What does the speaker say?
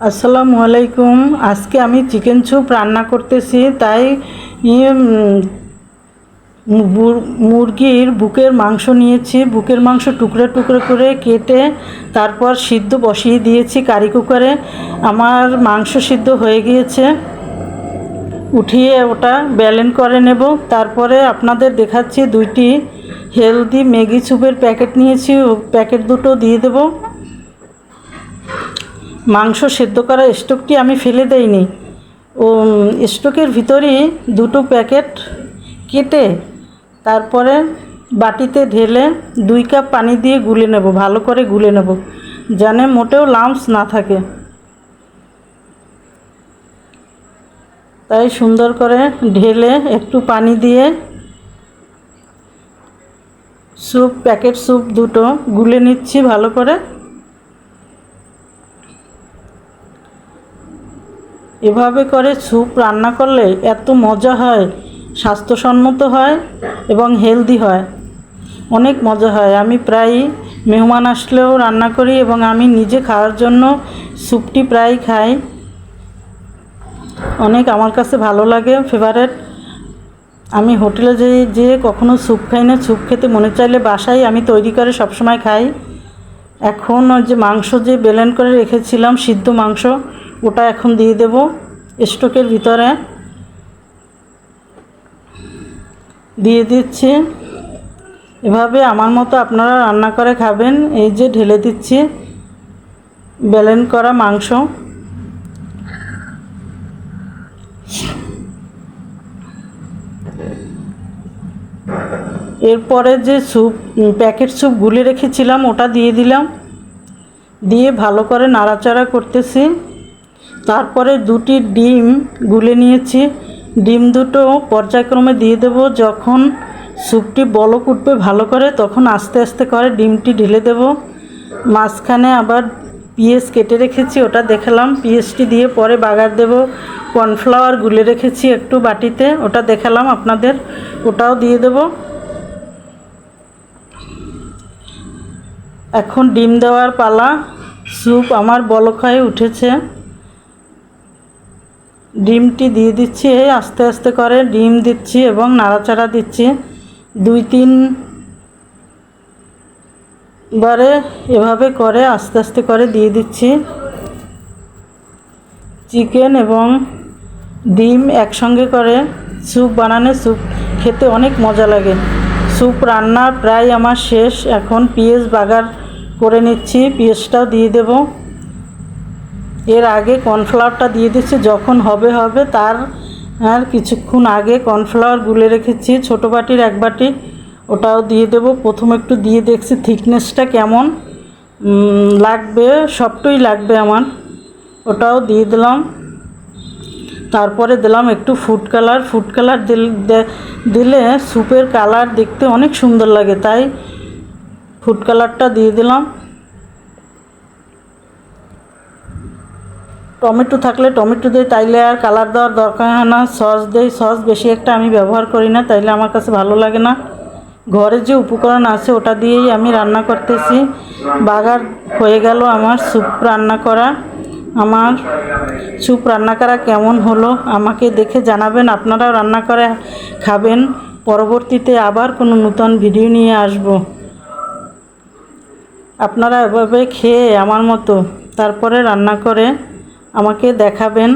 আসসালামু আলাইকুম। আজকে আমি চিকেন স্যুপ রান্না করতেছি তাই ইয়ে, মুরগির বুকের মাংস নিয়েছি। বুকের মাংস টুকরো টুকরো করে কেটে তারপর সিদ্ধ বসিয়ে দিয়েছি কারি কুকারে। আমার মাংস সিদ্ধ হয়ে গিয়েছে। উঠিয়ে ওটা ব্যালেন্স করে নেব। তারপরে আপনাদের দেখাচ্ছি দুইটি হেলদি ম্যাগি স্যুপের প্যাকেট নিয়েছি। প্যাকেট দুটো দিয়ে দেবো। মাংস সেদ্ধ করা স্টোকটি আমি ফেলে দেইনি। ও স্টোকের ভিতরেই দুটো প্যাকেট কেটে তারপরে বাটিতে ঢেলে দুই কাপ পানি দিয়ে গুলে নেব, ভালো করে গুলে নেব, যেন মোটেও লাম্পস না থাকে। তাই সুন্দর করে ঢেলে একটু পানি দিয়ে স্যুপ, প্যাকেট স্যুপ দুটো গুলে নিচ্ছি ভালো করে। এভাবে করে স্যুপ রান্না করলে এত মজা হয়, স্বাস্থ্যসম্মত হয় এবং হেলদি হয়। অনেক মজা হয়। আমি প্রায়ই মেহমান আসলেও রান্না করি এবং আমি নিজে খাওয়ার জন্য স্যুপটি প্রায় খাই। অনেক আমার কাছে ভালো লাগে ফেভারেট আমি হোটেলে যে যে কখনো স্যুপ খাই না। স্যুপ খেতে মনে চাইলে বাসায় আমি তৈরি করে সবসময় খাই। এখন যে মাংস যে বেলেন করে রেখেছিলাম, সিদ্ধ মাংস ওটা এখন দিয়ে দেব স্টোকের ভিতরে। দিয়ে দিচ্ছি। এভাবে আমার মতো আপনারা রান্না করে খাবেন। এই যে ঢেলে দিচ্ছি বেলেন করা মাংস। এরপরে যে স্যুপ প্যাকেট স্যুপ গুলে রেখেছিলাম, ওটা দিয়ে দিলাম। দিয়ে ভালো করে নাড়াচাড়া করতেছি। তারপরে দুটি ডিম গুলে নিয়েছি। ডিম দুটো পর্যায়ক্রমে দিয়ে দেব। যখন স্যুপটি বলক উঠবে ভালো করে, তখন আস্তে আস্তে করে ডিমটি ঢেলে দেব। মাঝখানে আবার পিঁয়াজ কেটে রেখেছি, ওটা দেখালাম। পিঁয়াজটি দিয়ে পরে বাগার দেব। কর্নফ্লাওয়ার গুলে রেখেছি একটু বাটিতে, ওটা দেখালাম আপনাদের। ওটাও দিয়ে দেবো। এখন ডিম দেওয়ার পালা। স্যুপ আমার বলক হয়ে উঠেছে। ডিমটি দিয়ে দিচ্ছি, এই আস্তে আস্তে করে ডিম দিচ্ছি এবং নাড়াচাড়া দিচ্ছি। দুই, তিন বারে এভাবে করে আস্তে আস্তে করে দিয়ে দিচ্ছি। চিকেন এবং ডিম একসঙ্গে করে স্যুপ বানানো স্যুপ খেতে অনেক মজা লাগে। স্যুপ রান্না প্রায় আমার শেষ। এখন পেঁয়াজ বাগার করে নিচ্ছি, পেঁয়াজটাও দিয়ে দেব। এর আগে কর্নফ্লাওয়ারটা দিয়ে দিচ্ছি, যখন হবে হবে তার আর কিছুক্ষণ আগে কর্নফ্লাওয়ার গুলে রেখেছি, ছোটো বাটির এক বাটি, ওটাও দিয়ে দেব। প্রথম একটু দিয়ে দেখছি থিকনেসটা কেমন। লাগবে, সবটাই লাগবে আমার। ওটাও দিয়ে দিলাম। তারপরে দিলাম একটু ফুড কালার। ফুড কালার দিলে স্যুপের কালার দেখতে অনেক সুন্দর লাগে, তাই ফুড কালারটা দিয়ে দিলাম। টমেটো থাকলে টমেটো দিই তাইলে আর কালার দেওয়ার দরকার হয় না। সস দেই সস বেশি একটা আমি ব্যবহার করি না, তাইলে আমার কাছে ভালো লাগে না। ঘরে যে উপকরণ আছে ওটা দিয়েই আমি রান্না করতেছি। বাগার হয়ে গেল আমার স্যুপ রান্না করা। আমার স্যুপ রান্না করা কেমন হলো আমাকে দেখে জানাবেন, আপনারাও রান্না করে খাবেন। পরবর্তীতে আবার কোনো নূতন ভিডিও নিয়ে আসব। আপনারা এভাবে খেয়ে আমার মতো তারপরে রান্না করে আমাকে দেখাবেন।